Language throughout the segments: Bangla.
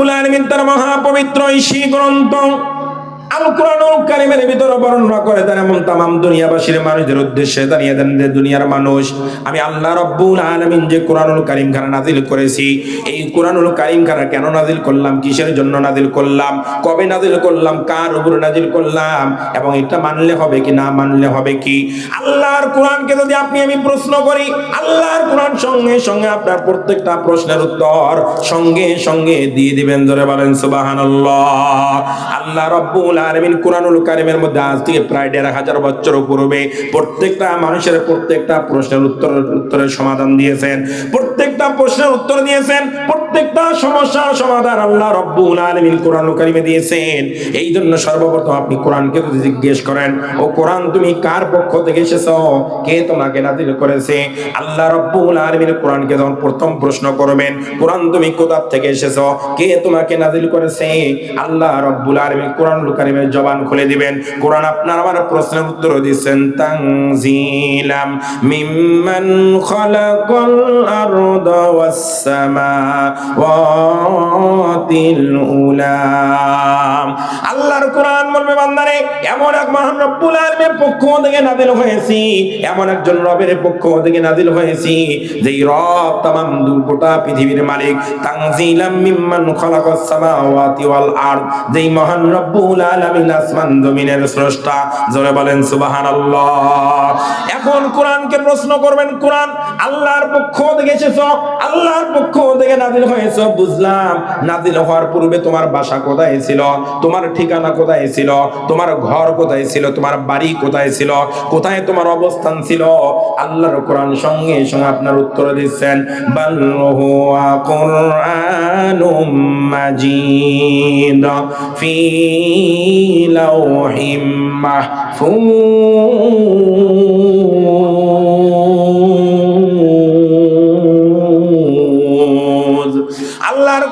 রব্বুল আলমিন তার মহাপবিত্র ঐশী গ্রন্থ আল কোরআনুল কারিমের ভিতরে বর্ণনা করে মানুষদের উদ্দেশ্যে দুনিয়ার মানুষ, আমি আল্লাহ রব্বুল যে কোরআনুল করেছি, এই কেন করলাম, কিসের জন্য করলাম, কবে করলাম, কার উপর করলাম, এবং এটা মানলে হবে কি, না মানলে হবে কি? আল্লাহর কোরআনকে যদি আপনি আমি প্রশ্ন করি, আল্লাহর কোরআন সঙ্গে সঙ্গে আপনার প্রত্যেকটা প্রশ্নের উত্তর সঙ্গে সঙ্গে দিয়ে দিবেন, ধরে বলেন আল্লাহ রব্বুল আলামিন কোরআনুল কারিমের মধ্যে আজ থেকে প্রায় দেড় হাজার বছর পূর্বে প্রত্যেকটা মানুষের প্রত্যেকটা প্রশ্নের উত্তর উত্তরের সমাধান দিয়েছেন। প্রত্যেকটা প্রশ্নের উত্তর দিয়েছেন। প্রত্যেকটা সমস্যার সমাধান আল্লাহ রব্বুল আলামিন কোরআনুল কারিমে দিয়েছেন। এই জন্য সর্বপ্রথম আপনি কোরআনকে যদি জিজ্ঞেস করেন, ও কোরআন, তুমি কার পক্ষ থেকে এসেছ? কে তোমাকে নাজিল করেছে? আল্লাহ রব্বুল আলামিন কোরআনকে যখন প্রথম প্রশ্ন করবেন, কোরআন, তুমি কোথা থেকে এসেছ? কে তোমাকে নাজিল করেছে? আল্লাহ রব্বুল আলামিন কোরআনুল কারিমের জবান খুলে দিবেন। কোরআন আপনার আমার প্রশ্নের উত্তর দিচ্ছেন, তানজিলাম মিম্মান খালাকাল আরদা ওয়াস আল্লাহর কোরআন বলবে, বান্দারে, এমন এক মহান রব্বুল পক্ষ থেকে নাযিল হয়েছি, এমন একজন রবের পক্ষ থেকে হয়েছি রব গোটা পৃথিবীর মালিক প্রশ্ন করবেন, কোরআন আল্লাহর পক্ষ থেকে এসেছ? আল্লাহর পক্ষ হয়েছে, বুঝলাম। নাজিল হওয়ার পূর্বে তোমার বাসা কোথায় ছিল? তোমার ঠিকানা কোথায় ছিল? তোমার ঘর কোথায় ছিল? তোমার বাড়ি কোথায় ছিল? কোথায় তোমার অবস্থান ছিল? আল্লাহর কোরআন সঙ্গে সঙ্গে আপনার উত্তর দিচ্ছেন মাহফুজ।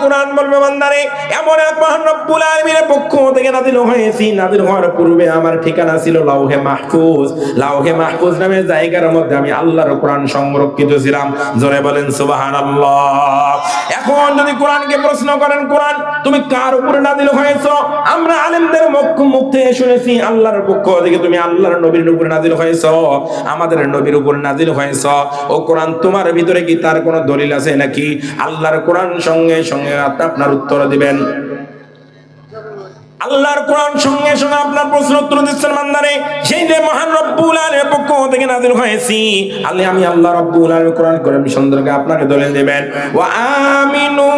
কোরআন বলবে বান্দারে এমন এক মহান রব্বুল আলামিনের পক্ষ থেকে নাযিল হয়েছি। নাযিল হওয়ার পূর্বে আমার ঠিকানা ছিল লাউহে মাহফুজ। লাউহে মাহফুজ নামের জায়গার মধ্যে আমি আল্লাহর কোরআন সংরক্ষিত ছিলাম। জোরে বলেন, সুবহানাল্লাহ। এখন যদি কোরআনকে প্রশ্ন করেন, কোরআন, তুমি কার উপরে নাযিল হয়েছো? আমরা আলেমদের মুখ মুখ থেকে শুনেছি, আল্লাহর পক্ষ থেকে তুমি আল্লাহর নবীর উপরে নাযিল হয়েছো। আমাদের নবীর উপর নাযিল হয়েছো। ও কোরআন তোমার ভিতরে কি তার কোনো দলিল আছে নাকি? আল্লাহর কোরআন সঙ্গে সঙ্গে আপনি আপনার উত্তর দিবেন। Thank you. আল্লাহর কোরআন সঙ্গে সঙ্গে আপনার প্রশ্ন উত্তর দিচ্ছেন বান্দারে, সেই যে মহান রব্বুল আলামিনের পক্ষ থেকে নাযিল হয়েছি, আল্লাহ, আমি আল্লাহ রব্বুল আলামিন কোরআন করে সুন্দরকে আপনাকে দলিল দেবেন। ওয়া আমিনু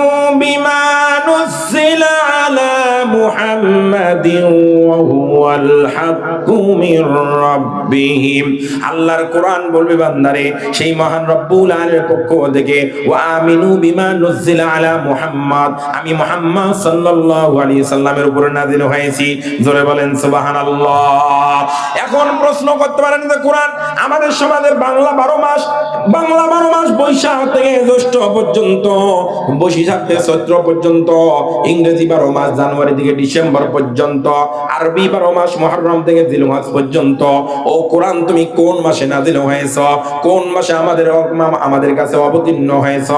বিমা নুজিলা আলা মুহাম্মাদিন ওয়া হুয়াল হাক্কু মির রাব্বিহিম। আল্লাহর কোরআন বলবে বান্দারে, সেই মহান রব্বুল আলামিনের পক্ষ থেকে, ওয়া আমিনু বিমা নুজিলা আলা মুহাম্মদ। আমি মুহাম্মদ সাল্লাল্লাহু আলাইহি সাল্লামের উপরে উপর নাযিল হয়েছি। জোরে বলেন, সুবহানাল্লাহ। এখন প্রশ্ন করতে পারেন যে, কোরআন আমাদের সমাজের বাংলা বারো মাস, বাংলা বারো মাস বৈশাখ থেকে জ্যৈষ্ঠ পর্যন্ত, বৈশাখ থেকে চৈত্র পর্যন্ত, ইংরেজি বারো মাস, জানুয়ারি থেকে ডিসেম্বর পর্যন্ত, আরবি বারো মাস, মহরম থেকে জিলমাস পর্যন্ত, ও কোরআন তুমি কোন মাসে নাজিল হয়েছ? কোন মাসে আমাদের আমাদের কাছে অবতীর্ণ হয়েছ?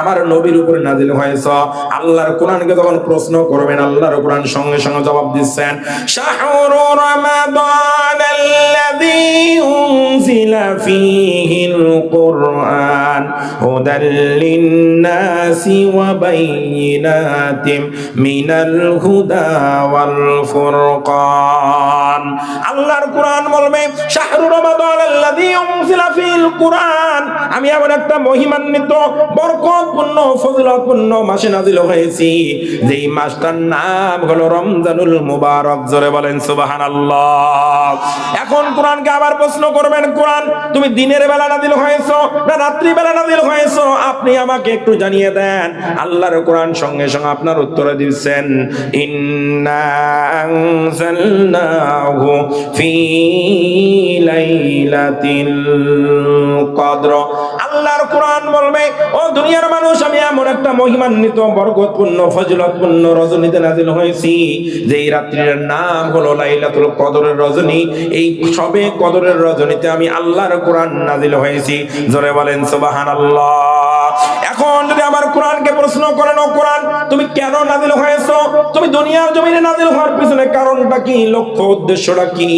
আমার নবীর উপরে নাজিল হয়েছ? আল্লাহর কোরআনকে যখন প্রশ্ন করবেন, আল্লাহর কোরআন সঙ্গে সঙ্গে জবাব দিচ্ছেন শাহরু রমাদান الذي أنزل فيه القرآن هدى للناس وبينات من الهدى والفرقان আল্লাহর কোরআন বলবে শাহরু রমাদান আল্লাযী উনজিলা ফিল আমি একটা মহিমান্বিত, বরকতপূর্ণ, ফজিলতপূর্ণ মাসে নাজিল হয়েছি। যেই মাসটার নাম হলো রমজানুল মুবারক। জোরে বলেন এখন কোরআনকে আবার প্রশ্ন করবেন, কোরআন, তুমি দিনের বেলা নাজিল হয়েছো না রাত্রি বেলা নাজিল হয়েছো? আপনি আমাকে একটু জানিয়ে দেন। আল্লাহর কোরআন সঙ্গে সঙ্গে আপনার উত্তরে দিচ্ছেন, ইন্না ফি লাইলাতিল কদর। আল্লাহর কোরআন বলবে, ও দুনিয়ার মানুষ, আমি এমন একটা মহিমান্বিত, বরকতপূর্ণ, ফজিলতপূর্ণ রজনীতে নাজিল হয়েছি রাত্রির নাম হলো লাইলাতুল কদরের রজনী। এই সবে কদরের রজনীতে আমি আল্লাহর কোরআন নাজিল হয়েছি। জোরে বলেন, সুবহানাল্লাহ। এখন যদি আমার কোরআনকে প্রশ্ন করেন কোরআন, তুমি কেন নাজিল হয়েছো? তুমি দুনিয়ার জমিনে নাজিল হওয়ার পিছনে কারণটা কি? লক্ষ্য উদ্দেশ্যটা কি?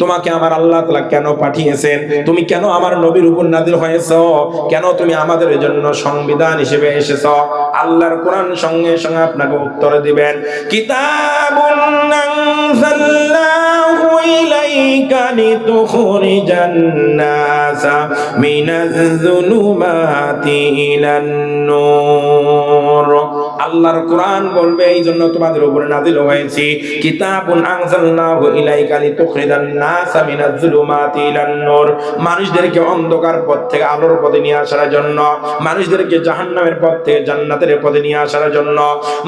তোমাকে আমার আল্লাহ তাআলা কেন পাঠিয়েছেন? তুমি কেন আমার নবীর উপর নাজিল হয়েছো? কেন তুমি আমাদের জন্য সংবিধান হিসেবে এসেছ? আল্লাহর কোরআন সঙ্গে সঙ্গে আপনাকে উত্তর দিবেন, কিতাবুন আনজালনাহু ইলাইকা লিতুখরিজান নাসা মিনাজ যুলুমাতি ইলান নূর আল্লাহর কোরআন বলবে এই জন্য তোমাদের উপরে নাজিল হয়েছে। কিতাবুন আনজালনাহু ইলাইকা লিতুখরিজান নাসা মিনাজ যুলুমাতি ইলান নূর। মানুষদেরকে অন্ধকার পথ থেকে আলোর পথে নিয়ে আসার জন্য, মানুষদেরকে জাহান্নামের পথ থেকে জান্নাতের পথে নিয়ে আসার জন্য,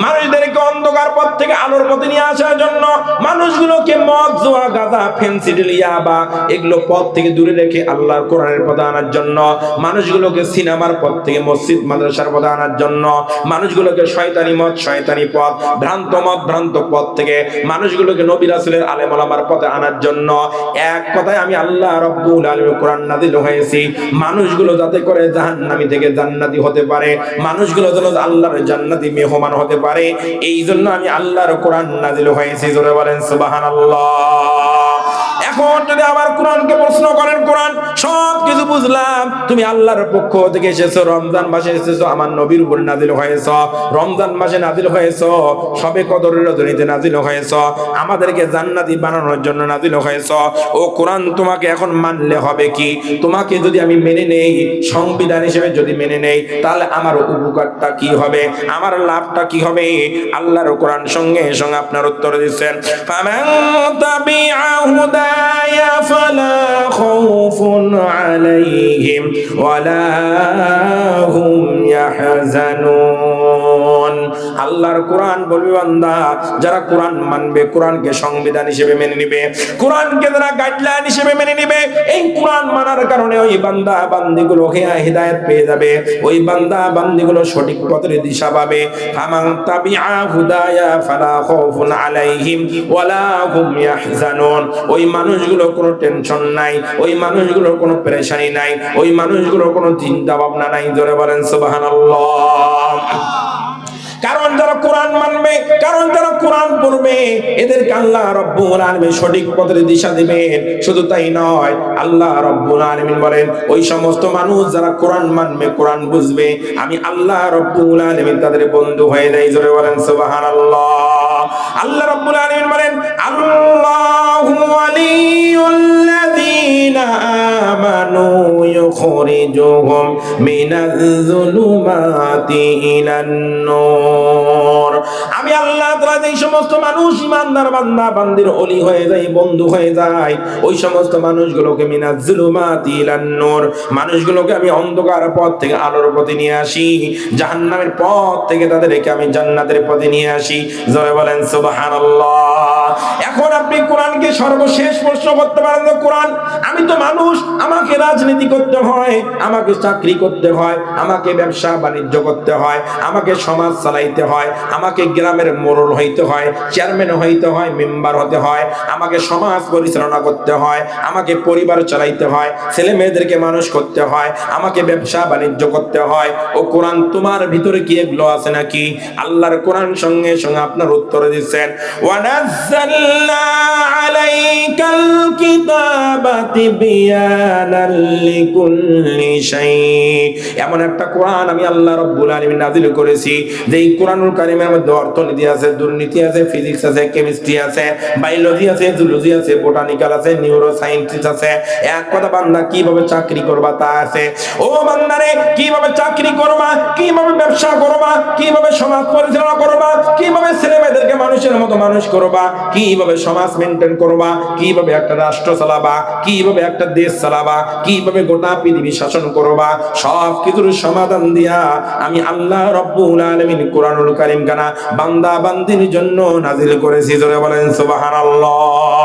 মানুষদেরকে অন্ধকার পথ থেকে আলোর পথে নিয়ে আসার জন্য, মানুষগুলোকে মদ, জোয়া, গাঁজা ফেন্সিডিল ইয়াবা এগুলো পথ থেকে দূরে রেখে আল্লাহর কোরআনের পথে আনার জন্য, মানুষগুলোকে সিনেমার পথ থেকে মসজিদ, মাদ্রাসার পথে আনার জন্য, মানুষগুলোকে শয়তানি মত, শয়তানি পথ, ভ্রান্ত মত, ভ্রান্ত পথ থেকে মানুষগুলোকে নবী রাসূলের আলেম ওলামার পথে আনার জন্য এক কথায় আমি আল্লাহ রব্বুল আলামিন কোরআন নাযিল হয়েছি। মানুষগুলো যাতে করে জাহান্নামী থেকে জান্নাতি হতে পারে, মানুষগুলো যেন আল্লাহর জান্নাতি মেহমান হতে পারে এই জন্য আমি আল্লাহর কোরআন নাযিল হয়েছি। জোরে বলেন সুবহানাল্লাহ। এখন যদি আমার কোরআনকে প্রশ্ন করেন, কোরআন সব কিছু বুঝলাম। তুমি আল্লাহর পক্ষ থেকে এসেছ, রমজান মাসে এসেছ, আমার নবীর উপর নাজিল হয়েছ, রমজান মাসে নাজিল হয়েছ, সবে কদরের রজনীতে নাজিল হয়েছ, আমাদেরকে জান্নাতি বানানোর জন্য নাজিল হয়েছ। ও কোরআন তোমাকে এখন মানলে হবে কি? তোমাকে যদি আমি মেনে নেই, সংবিধান হিসেবে যদি মেনে নেই, তাহলে আমার উপকারটা কি হবে? আমার লাভটা কি হবে? আল্লাহর কোরআন সঙ্গে সঙ্গে আপনার উত্তর দিচ্ছেন। ফামান তাবিআ হুদায়া ফালা খাউফুন আলাইহিম ওয়ালা হুম ইয়াহজানুন আল্লাহর কোরআন বান্দা, যারা কোরআন মানবে, কোরআনকে সংবিধান হিসেবে মেনে নিবে, কোরআনকে যারা গাইডলাইন হিসেবে মেনে নিবে, এই কোরআন মানার কারণে ওই বান্দা বান্দিগুলো হেদায়েত পেয়ে যাবে, ওই বান্দা বান্দিগুলো সঠিক পথের দিশা পাবে। ফামান তাবিআ হুদায়া ফালা খাউফুন আলাইহিম ওয়ালা হুম ইয়াহজানুন। ওই মানুষগুলো কোনো টেনশন নাই, ওই মানুষগুলোর কোনো পেরেশানি নাই, ওই মানুষগুলোর কোনো চিন্তা ভাবনা নাই। জোরে বলেন, সুবহানাল্লাহ। কারণ যারা কোরআন মানবে, কারণ যারা কোরআন পড়বে, এদেরকে আল্লাহ রব্বুল আলামিন সঠিক পথের দিশা দিবেন। শুধু তাই নয়, আল্লাহ রব্বুল আলামিন বলেন, ওই সমস্ত মানুষ যারা কোরআন মানবে, কোরআন বুঝবে, আমি আল্লাহ রব্বুল আলামিন তাদের বন্ধু হয়ে যাই। জোরে বলেন, সুবহানাল্লাহ। আল্লাহ রব্বুল আলামিন বলেন আল্লাহু আমি আল্লাহ সমস্ত মানুষ, ইমানদার বান্দা, বান্দির হয়ে যায়, বন্ধু হয়ে যায়, ওই সমস্ত মানুষগুলোকে মিনাজ নূর। মানুষগুলোকে আমি অন্ধকার পথ থেকে আলোর পথে নিয়ে আসি, জাহান্নামের পথ থেকে তাদেরকে আমি জান্নাতের পথে নিয়ে আসি। জয় বলেন, সুবহানাল্লাহ। এখন আপনি কোরআনকে সর্বশেষ প্রশ্ন করতে পারেন কোরআন, আমি তো মানুষ, আমাকে রাজনীতি করতে হয়, আমাকে চাকরি করতে হয়, আমাকে ব্যবসা বাণিজ্য করতে হয়, আমাকে সমাজ চালাইতে হয়, আমাকে গ্রামের মোড়ল হইতে হয়, চেয়ারম্যান হইতে হয়, মেম্বার হতে হয়, আমাকে সমাজ পরিচালনা করতে হয়, আমাকে পরিবার চালাইতে হয় ছেলে মেয়েদেরকে মানুষ করতে হয়, আমাকে ব্যবসা বাণিজ্য করতে হয়। ও কোরআন, তোমার ভিতরে কি এগুলো আছে নাকি? আল্লাহর কোরআন সঙ্গে সঙ্গে আপনার উত্তর দিচ্ছেন ওয়ানাজ্জালনা আলাইকাল কিতাবা তিবয়ানাল লিকুল্লি শাই এমন একটা কোরআন আমি আল্লাহ রাব্বুল আলামিন নাযিল করেছি, যেই কোরআনুল কারীমের মধ্যে অর্থনীতি আছে, দুর্নীতি আছে, ফিজিক্স আছে, কেমিস্ট্রি আছে, বায়োলজি আছে, জুলজি আছে, বোটানিক্যাল আছে নিউরো সায়েন্টিস্ট আছে। এক কথা বান্দা, কীভাবে চাকরি করবা তা আছে। ও বান্দারে, কীভাবে চাকরি করবা, কীভাবে ব্যবসা করবা, কীভাবে সমাজ পরিচালনা করবা, কীভাবে ছেলে মেয়েদেরকে মানুষের মতো মানুষ করবা কীভাবে সমাজ মেনটেন করবা? কীভাবে একটা রাষ্ট্র চালাবা? কীভাবে একটা দেশ চালাবা? কীভাবে গোটা পৃথিবী শাসন করবা? সব কিছুর সমাধান দিয়া আমি আল্লাহ রব্বুল আলামিন কোরআনুল কারীম গানা বান্দা বান্দির জন্য নাজিল করেছি। জোরে বলেন, সুবহানাল্লাহ।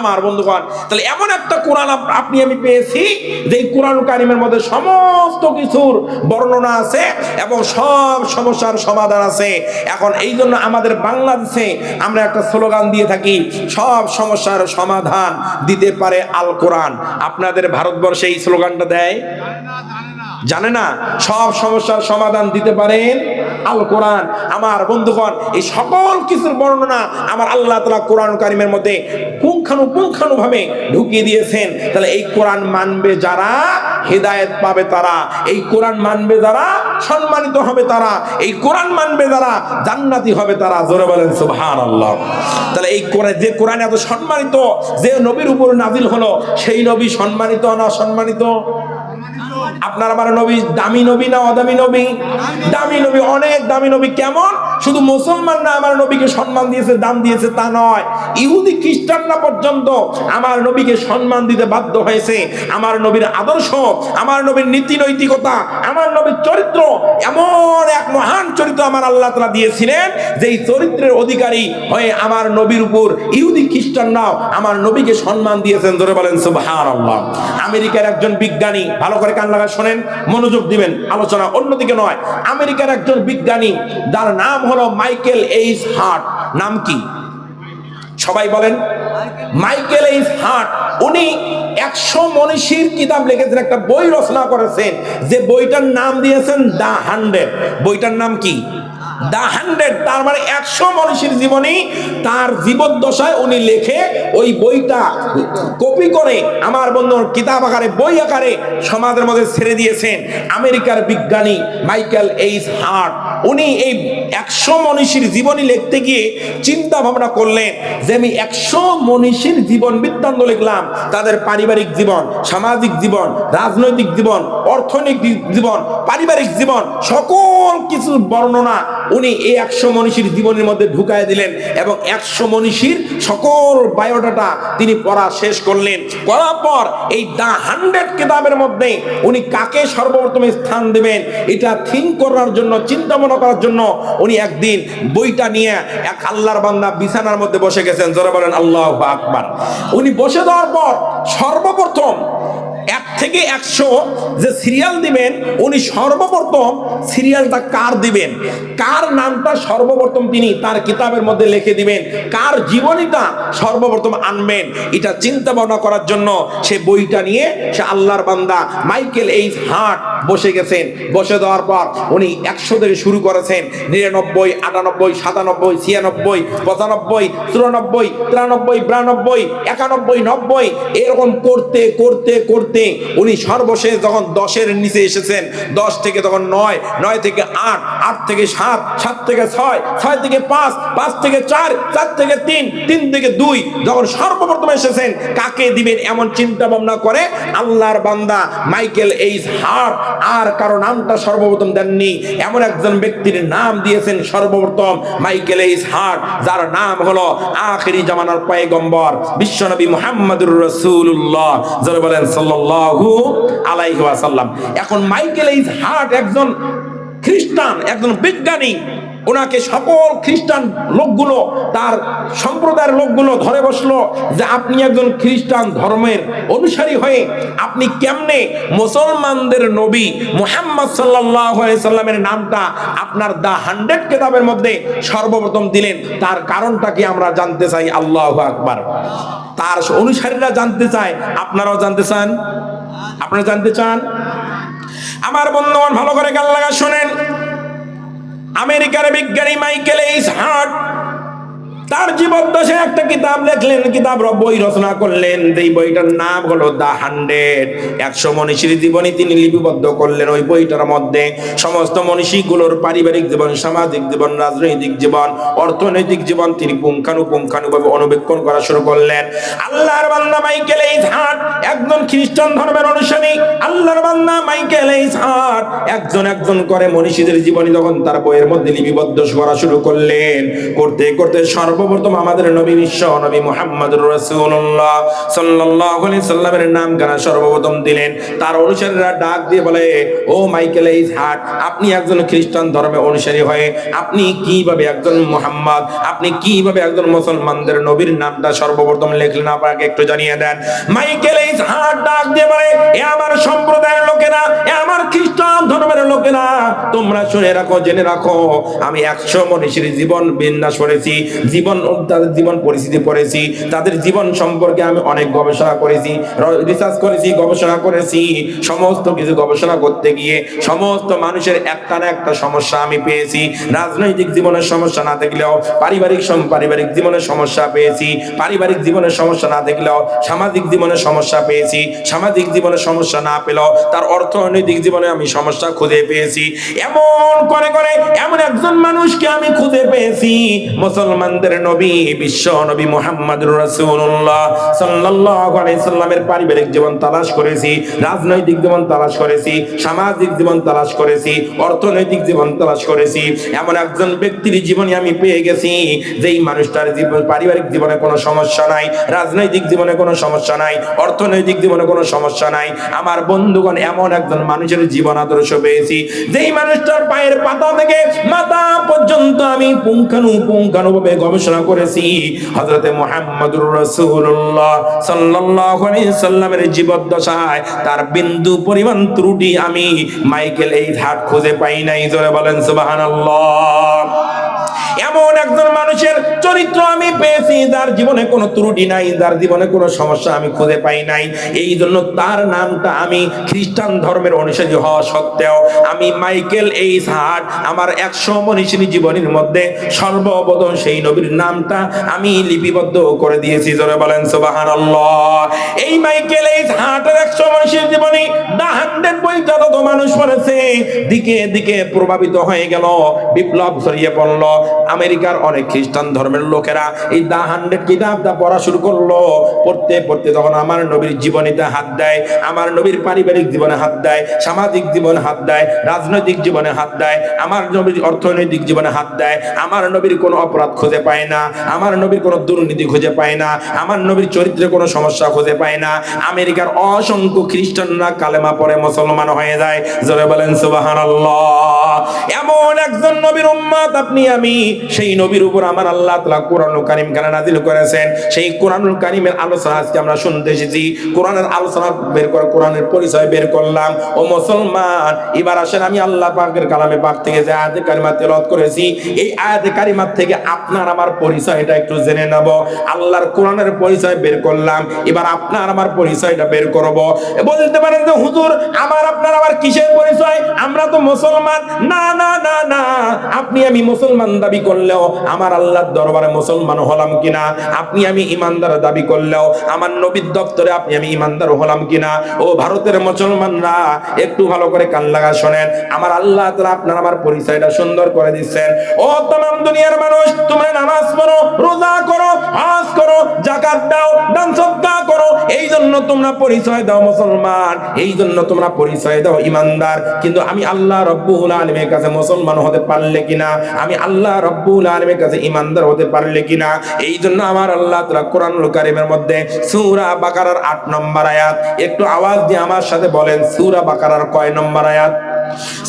আমার বন্ধুগণ, তাহলে এমন একটা কোরআন আপনি আমি পেয়েছি যে কোরআন কারিমের মধ্যে সমস্ত কিছুর বর্ণনা আছে এবং সব সমস্যার সমাধান আছে। এখন এই জন্য আমাদের বাংলাদেশে আমরা একটা স্লোগান দিয়ে থাকি, সব সমস্যার সমাধান দিতে পারে আল কোরআন আপনাদের ভারতবর্ষে এই স্লোগানটা দেয়? জানে না? সব সমস্যার সমাধান দিতে পারেন আল কোরআন। আমার বন্ধুগণ, এই সকল কিছুর বর্ণনা আমার আল্লাহ তালা কোরআন কারিমের মধ্যে পুঙ্খানু পুঙ্খানু ভাবে ঢুকিয়ে দিয়েছেন। তাহলে এই কোরআন মানবে যারা, হেদায়েত পাবে তারা। এই কোরআন মানবে যারা, সম্মানিত হবে তারা। এই কোরআন মানবে যারা, জান্নাতি হবে তারা। জোরে বলেন সুবহান আল্লাহ তাহলে এই কোরআন, যে কোরআন এত সম্মানিত, যে নবীর উপর নাজিল হলো, সেই নবী সম্মানিত না অসম্মানিত? আপনার আমার নবী, দামি নবী না অদামি নবী? দামি নবী অনেক, দামি নবী কেমন? শুধু মুসলমান না আমার নবীকে সম্মান দিয়েছে, দাম দিয়েছে, তা নয়। ইহুদি খ্রিস্টানরা পর্যন্ত আমার নবীকে সম্মান দিতে বাধ্য হয়েছে। আমার নবীর আদর্শ, আমার নবীর নীতি নৈতিকতা, আমার নবীর চরিত্র, এমন এক মহান চরিত্র আমার আল্লাহ তালা দিয়েছিলেন, যেই চরিত্রের অধিকারী হয়ে আমার নবীর উপর ইহুদি খ্রিস্টানরাও আমার নবীকে সম্মান দিয়েছেন। ধরে বলেন আল্লাহ আমেরিকার একজন বিজ্ঞানী, ভালো করে কান লাগা শোনেন, মনোযোগ দিবেন, আলোচনা অন্যদিকে নয়। আমেরিকার একজন বিজ্ঞানী, যার নাম হলো মাইকেল এইস হার্ট। নাম কি? সবাই বলেন। মাইকেল এইস হার্ট, উনি একশো মনীষীর কিতাব লিখেছেন, একটা বই রচনা করেছেন, যে বইটার নাম দিয়েছেন দা হান্ড্রেড। বইটার নাম কি? হান্ড্রেড তার মানে একশো মানুষের জীবনী তার জীবদ্দশায় উনি লেখে ওই বইটা আমার বন্ধুর কিতাব আকারে, বই আকারে মধ্যে ছেড়ে দিয়েছেন। আমেরিকার বিজ্ঞানী মাইকেল এইস হার্ট। উনি এই একশো মনীষীর জীবনী লিখতে গিয়ে চিন্তা ভাবনা করলেন যে আমি একশো মনীষীর জীবন বৃত্তান্ত লিখলাম। তাদের পারিবারিক জীবন, সামাজিক জীবন, রাজনৈতিক জীবন, অর্থনৈতিক জীবন, পারিবারিক জীবন, সকল কিছু বর্ণনা উনি এই একশো মনীষীর জীবনের মধ্যে ঢুকায় দিলেন এবং একশো মনীষীর সকল বায়োডাটা তিনি পড়া শেষ করলেন। করার পর এই দা হান্ড্রেড কিতাবের মধ্যে উনি কাকে সর্বপ্রথম স্থান দেবেন, এটা থিঙ্ক করার জন্য চিন্তা মনে করার জন্য উনি একদিন বইটা নিয়ে এক আল্লাহর বান্দা বিছানার মধ্যে বসে গেছেন। জোরে বলেন, আল্লাহ আকবার। উনি বসে দেওয়ার পর সর্বপ্রথম এক থেকে একশো যে সিরিয়াল দিবেন, উনি সর্বপ্রথম সিরিয়ালটা কার দিবেন? কার নামটা সর্বপ্রথম তিনি তার কিতাবের মধ্যে লিখে দিবেন? কার জীবনীটা সর্বপ্রথম আনবেন? এটা চিন্তা ভাবনা করার জন্য সে বইটা নিয়ে সে আল্লাহর বান্দা মাইকেল এইচ হার্ট বসে গেছেন। বসে দেওয়ার পর উনি একশো থেকে শুরু করেছেন। নিরানব্বই, আটানব্বই, সাতানব্বই, ছিয়ানব্বই, পঁচানব্বই, চুরানব্বই, তিরানব্বই, বিরানব্বই, একানব্বই, নব্বই, এরকম করতে করতে করতে উনি সর্বশেষ যখন দশের নিচে এসেছেন, দশ থেকে তখন নয় নয় থেকে আট আট থেকে সাত সাত থেকে ছয় ছয় থেকে পাঁচ পাঁচ থেকে চার চার থেকে তিন তিন থেকে দুই, যখন সর্বপ্রথম এসেছেন, কাকে দিবেন এমন চিন্তা ভাবনা করে আল্লাহর বান্দা মাইকেল এইস হার্ট আর কারও নামটা সর্বপ্রথম দেননি। এমন একজন ব্যক্তির নাম দিয়েছেন সর্বপ্রথম মাইকেল এইস হার্ট, যার নাম হলো আখেরি জামানার পয়গম্বর, বিশ্বনবী মুহাম্মদুর রসুল্লাহ যারা বলেন সাল্লাল্লাহু আলাইহি ওয়াসাল্লাম। এখন মাইকেল ইজ হার্ট একজন খ্রিস্টান একজন বিজ্ঞানী। ওনাকে সকল খ্রিস্টান লোকগুলো, তার সম্প্রদায়ের লোকগুলো ধরে বসল যে আপনি একজন খ্রিস্টান ধর্মের অনুসারী হয়ে আপনি কেমনে মুসলমানদের নবী মুহাম্মদ সাল্লামের নামটা আপনার দা হান্ড্রেড কেতাবের মধ্যে সর্বপ্রথম দিলেন। তার কারণটা কি আমরা জানতে চাই? আল্লাহ আকবার। তার অনুসারীরা জানতে চায়। আপনারাও জানতে চান? আপনারা জানতে চান? আমার বন্ধুগণ, ভালো করে গান লাগা শোনেন। আমেরিকার বিজ্ঞানী মাইকেল এইস হার্ট, তার জীবদ্দশে একটা কিতাব লেখলেন, কিতাব বই রচনা করলেন। এই বইটার নাম হলো দা হান্ড্রেড। একশো মনীষীর জীবনী তিনি লিপিবদ্ধ করলেন ওই বইটার মধ্যে। সমস্ত মনীষীগুলোর পারিবারিক জীবন, সামাজিক জীবন, রাজনৈতিক জীবন, অর্থনৈতিক জীবন তিনি পুঙ্খানুপুঙ্খানুভাবে অনুবেক্ষণ করা শুরু করলেন। আল্লাহর বান্দা মাইকেল এই হাট একজন খ্রিস্টান ধর্মের অনুসারী আল্লাহর বান্দা মাইকেল হাট একজন একজন করে মনীষীদের জীবনী যখন তার বইয়ের মধ্যে লিপিবদ্ধ করা শুরু করলেন, করতে করতে সর্বপ্রথম আমাদের নবী বিশ্ব নবী মুহাম্মদ রাসূলুল্লাহ সাল্লাল্লাহু আলাইহি সাল্লামের নাম গানা সর্বপ্রথম দিলেন। তার অনুসারীরা ডাক দিয়ে বলে, ও মাইকেল এইস হাট আপনি একজন খ্রিস্টান ধর্মের অনুসারী হয়ে আপনি কীভাবে একজন মুহাম্মদ, আপনি কীভাবে একজন মুসলমানদের নবীর নামটা সর্বপ্রথম লিখলেন আপনাকে একটু জানিয়ে দেন। মাইকেল এইস হাট ডাক দিয়ে বলে এ আমার সম্প্রদায়ের লোকেরা এ আমার খ্রিস্টান ধর্মের লোকেরা, তোমরা শুনে রাখো, জেনে রাখো। আমি একশো মনীষীর জীবন বিন্যাস করেছি, জীবন, তাদের জীবন পরিস্থিতি পড়েছি, তাদের জীবন সম্পর্কে আমি অনেক গবেষণা করেছি রিসার্চ করেছি, গবেষণা করেছি। সমস্ত কিছু গবেষণা করতে গিয়ে সমস্ত মানুষের একটা না একটা সমস্যা আমি পেয়েছি। রাজনৈতিক জীবনের সমস্যা না দেখলেও, পারিবারিক পারিবারিক জীবনের সমস্যা পেয়েছি। পারিবারিক জীবনের সমস্যা না দেখলেও, সামাজিক জীবনের সমস্যা পেয়েছি। সামাজিক জীবনের সমস্যা না পেলেও, তার অর্থনৈতিক জীবনে আমি সমস্যা খুঁজে পেয়েছি। এমন করে করে এমন একজন মানুষকে আমি খুঁজে পেয়েছি। মুসলমানদের নবী, বিশ্ব নবী সাল্লাল্লাহু আলাইহি সাল্লামের পারিবারিক জীবন তালাশ করেছি, রাজনৈতিক জীবন তালাশ করেছি, সামাজিক জীবন তালাশ করেছি, অর্থনৈতিক জীবন তালাশ করেছি। এমন একজন ব্যক্তির জীবনে আমি পেয়ে গেছি, যেই মানুষটার জীবন পারিবারিক জীবনে কোনো সমস্যা নাই, রাজনৈতিক জীবনে কোনো সমস্যা নাই, অর্থনৈতিক জীবনে কোনো সমস্যা নাই। আমার বন্ধুগণ এমন একজন মানুষের জীবন আদর্শ পেয়েছি। যেই মানুষটার পায়ের পাতা থেকে মাথা পর্যন্ত আমি পুঙ্খানু পুঙ্খানুভাবে গবেষণা করেছি। হজরতে মোহাম্মদুর রসুল্লাহ সাল্লাল্লাহু আলাইহি সাল্লামের জীবদ্দশায় তার বিন্দু পরিমাণ ত্রুটি আমি মাইকেল এই হাট খুঁজে পাই নাই। জোরে বলেন, সুবহানাল্লাহ। এমন একজন মানুষের চরিত্র আমি পেয়েছি, যার জীবনে কোনো ত্রুটি নাই, যার জীবনে কোনো সমস্যা আমি খুঁজে পাই নাই। এই জন্য তার নামটা আমি খ্রিস্টান ধর্মের অনুসারী হওয়া সত্ত্বেও আমি মাইকেল এইস হার্ট, আমার একশো মনীষিনী জীবনের মধ্যে সর্বপ্রথম সেই নবীর নামটা আমি লিপিবদ্ধ করে দিয়েছি, জোরে বলেন সুবাহান এই মাইকেল এইস হার্টের একশো মনীষীর জীবনী দা হান্ড্রেড বইটা তত মানুষ পড়েছে, দিকে দিকে প্রভাবিত হয়ে গেল, বিপ্লব ছড়িয়ে পড়ল। আমেরিকার অনেক খ্রিস্টান ধর্মের লোকেরা এই দা হান্ড্রেড কিতাবটা পড়া শুরু করল। পড়তে পড়তে তখন আমার নবীর জীবনীতে হাত দেয়, আমার নবীর পারিবারিক জীবনে হাত দেয়, সামাজিক জীবনে হাত দেয়, রাজনৈতিক জীবনে হাত দেয়, আমার নবীর অর্থনৈতিক জীবনে হাত দেয়, আমার নবীর কোনো অপরাধ খুঁজে পায় না, আমার নবীর কোনো দুর্নীতি খুঁজে পায় না, আমার নবীর চরিত্রে কোনো সমস্যা খুঁজে পায় না। আমেরিকার অসংখ্য খ্রিস্টানরা কালেমা পরে মুসলমান হয়ে যায়। জোরে বলেন সুবহানাল্লাহ। এমন একজন নবীর উম্মত আপনি, আমি। সেই নবীর উপর আমার আল্লাহ তাআলা কোরআনুল কারীম কেন নাজিল করেছেন। সেই কোরআনুল কারীমের আলোচনা আজকে আমরা শুনতে এসেছি। কোরআনের আলোচনা বের করে, কোরআনের পরিচয় বের করলাম। ও মুসলমান, এবার আসেন আমি আল্লাহ পাকের কালামে পাক থেকে যে আয়াতে কারিমা তেলাওয়াত করেছি। এই আয়াতে কারিমা থেকে আপনার আমার পরিচয়টা একটু জেনে নেব। আল্লাহর কোরআনের পরিচয় বের করলাম। এবার আপনার আমার পরিচয়টা বের করব। বলতে পারেন যে, হুজুর, আমার, আপনার আবার কিসের পরিচয়? আমরা তো মুসলমান। না না না না। আপনি আমি মুসলমান দাবি করলেও আমার আল্লাহর দরবারে মুসলমান হলাম কিনা আপনি আমি ইমানদার দাবি করলেও আমার নবীর দপ্তরে আপনি আমি ইমানদার হলাম কিনা ও ভারতের মুসলমানরা একটু ভালো করে কান লাগা শোনেন আমার আল্লাহ তাআলা আপনার আমার পরিচয়টা সুন্দর করে দিচ্ছেন ও तमाम দুনিয়ার মানুষ তোমরা নামাজ পড়ো রোজা করো হজ করো যাকাত দাও দান সদকা করো এই জন্য তোমরা পরিচয় দাও মুসলমান এই জন্য তোমরা পরিচয় দাও ইমানদার কিন্তু আমি আল্লাহ রব্বুল আলামিনের কাছে মুসলমান হতে পারলে কিনা আমি আল্লাহ রব্বুল আলমের কাছে ইমানদার হতে পারলে কিনা? এই জন্য আমার আল্লাহ তালা কোরআনুল কারিমের মধ্যে সুরা বাকারার আট নম্বর আয়াত। একটু আওয়াজ দিয়ে আমার সাথে বলেন, সুরা বাকারার কয় নম্বর আয়াত?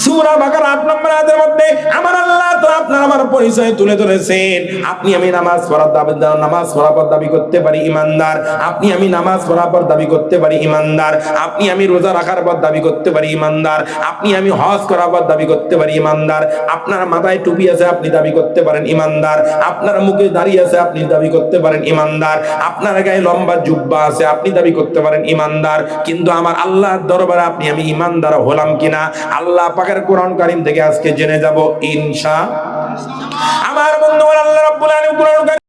সুরা বাকার আট নম্বর আয়াতের মধ্যে আমার আল্লাহ তো আপনার পরিচয় তুলে ধরেছেন। আপনি আমি নামাজ পড়ার দাবি নামাজ পড়ার পর দাবি করতে পারি ইমানদার। আপনি আমি নামাজ পড়ার পর দাবি করতে পারি ইমানদার। আপনি আমি রোজা রাখার পর দাবি করতে পারি ইমানদার। আপনি আমি হজ করার পর দাবি করতে পারি ইমানদার। আপনার মাথায় টুপি আছে, আপনি দাবি করতে পারেন ইমানদার। আপনার মুখে দাঁড়িয়ে আছে, আপনি দাবি করতে পারেন ইমানদার। আপনার গায়ে লম্বা জুব্বা আছে, আপনি দাবি করতে পারেন ইমানদার। কিন্তু আমার আল্লাহর দরবারে আপনি আমি ইমানদার হলাম কিনা? আল্লাহ পাকের কোরআন কারিম থেকে আজকে জেনে যাব, ইনশা আমার বন্ধু আল্লাহ রব্বুল আলামিন